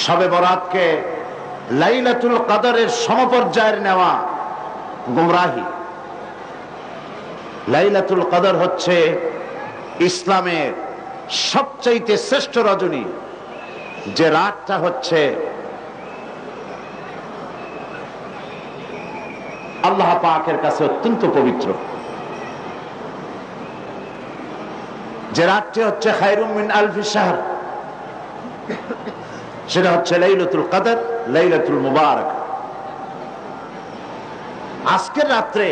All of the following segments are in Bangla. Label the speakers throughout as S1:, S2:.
S1: সবে বরাতকে লাইলাতুল কাদরের সমপর্যায়ের নেওয়া গুমরাহি। লাইলাতুল কদর হচ্ছে ইসলামের সবচাইতে শ্রেষ্ঠ রজনী, যে রাতটা হচ্ছে আল্লাহ পাকের কাছে অত্যন্ত পবিত্র। যে রাতটি হচ্ছে খায়রুম মিন আলফি শাহর। সেটা হচ্ছে লাইলাতুল কদর, লাইলাতুল মুবারক। আজকের রাত্রে,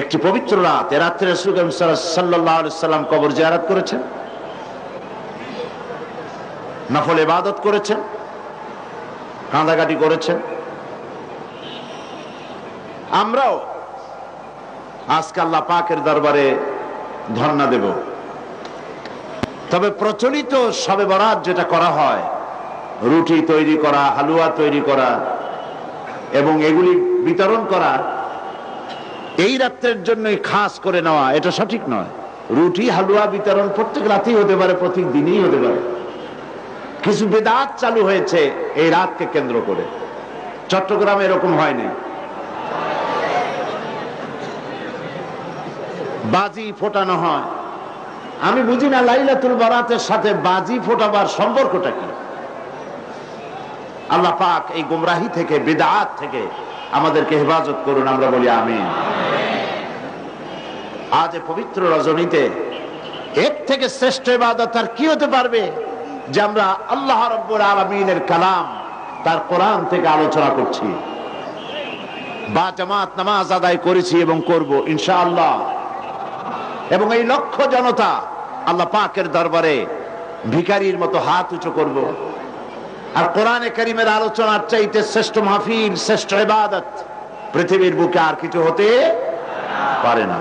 S1: একটি পবিত্র রাত, এ রাত্রে রসুল সাল্লাহ সাল্লাম কবর জিয়ারাত করেছেন, নফল ইবাদত করেছেন, কাঁদাকাটি করেছেন। আমরাও আজকে আল্লাহ পাকের দরবারে ধর্ণা দেব। তবে প্রচলিত সবে বরাত যেটা করা হয় রুটি তৈরি করা, হালুয়া তৈরি করা এবং এগুলি বিতরণ করা, এই রাত্রের জন্যই খাস করে নেওয়া, এটা সঠিক নয়। রুটি, হালুয়া বিতরণ প্রত্যেক রাতেই হতে পারে, প্রত্যেক দিনই হতে পারে। কিছু বেদাত চালু হয়েছে এই রাতকে কেন্দ্র করে। চট্টগ্রামে এরকম হয়নি। বাজি ফোটানো হয়। আমি বুঝি না, লাইলাতুল বারাতের সাথে বাজি ফোটাবার সম্পর্কটা কি? আল্লাহ পাক এই গুমরাহি থেকে, বেদাত থেকে আমাদেরকে হেফাজত করুন, আমরা বলি আমি আজ পবিত্র রজনীতে এর থেকে শ্রেষ্ঠ ইবাদত আর কি হতে পারবে? যে আমরা আল্লাহ রব্বুর আলমিনের কালাম তার কোরআন থেকে আলোচনা করছি। বা জামাত নামাজ আদায় করেছি এবং করব, ইনশাআল্লাহ। এবং এই লক্ষ জনতা আল্লাহ পাকের দরবারে ভিকারির মতো হাত উঁচু করব। আর কোরআনে করিমের আলোচনার চাইতে শ্রেষ্ঠ মাহফিল, শ্রেষ্ঠ এবাদত পৃথিবীর বুকে আর কিছু হতে পারে না।